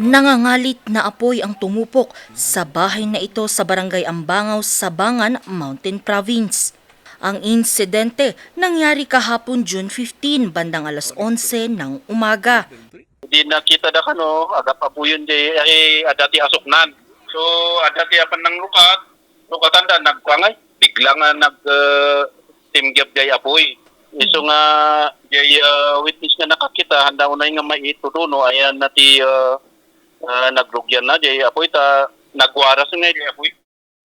Nangangalit na apoy ang tumupok sa bahay na ito sa barangay Ambangaw, Sabangan, Mountain Province. Ang insidente nangyari kahapon June 15 bandang alas 11 ng umaga. Di nakita da kano, agap apo yun di ay adati asoknan. So adati apan ng lukat, lukatan da nagkwangay, bigla nga nag uh, timgyap jay apoy. Iso nga jay uh, witness nga nakakita, handa mo na nga maituduno, ayan nati uh, uh, nagrugyan na jay apoy ta nagwaras nga jay apoy.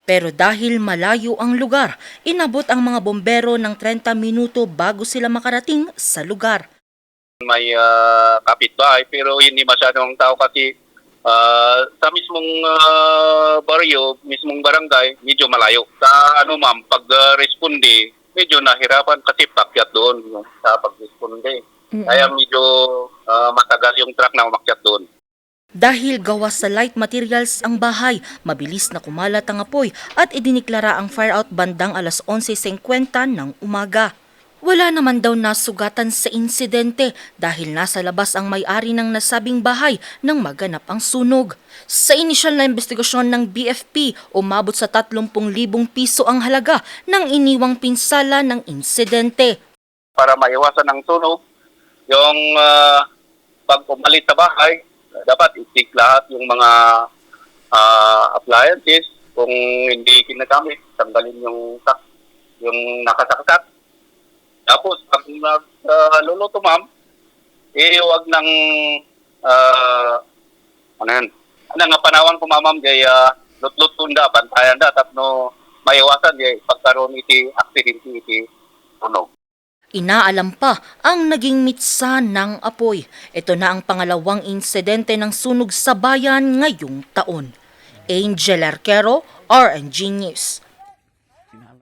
Pero dahil malayo ang lugar, inabot ang mga bombero ng 30 minuto bago sila makarating sa lugar. may uh, kapitbahay pero hindi masyadong tao kasi uh, sa mismong uh, baryo, mismong barangay, medyo malayo. Sa ano ma'am, pag uh, medyo nahirapan kasi pakyat doon sa pag-responde. Kaya medyo uh, matagal yung truck na umakyat doon. Dahil gawa sa light materials ang bahay, mabilis na kumalat ang apoy at idiniklara ang fire out bandang alas 11.50 ng umaga. Wala naman daw nasugatan sa insidente dahil nasa labas ang may-ari ng nasabing bahay nang maganap ang sunog. Sa inisyal na investigasyon ng BFP, umabot sa 30,000 piso ang halaga ng iniwang pinsala ng insidente. Para maiwasan ang sunog, yung uh, pag umalis sa bahay, dapat itik lahat yung mga uh, appliances. Kung hindi kinagamit, tanggalin yung yung nakasaksak. Tapos, pag nagluluto, ma'am, eh, huwag ng, uh, ano yun, ano nga panawan ko, ma'am, kay uh, lut-lutunda, bantayan da, tapno, maiwasan, kay pagkaroon iti accident iti tunog. Inaalam pa ang naging mitsa ng apoy. Ito na ang pangalawang insidente ng sunog sa bayan ngayong taon. Angel Arquero, RNG News.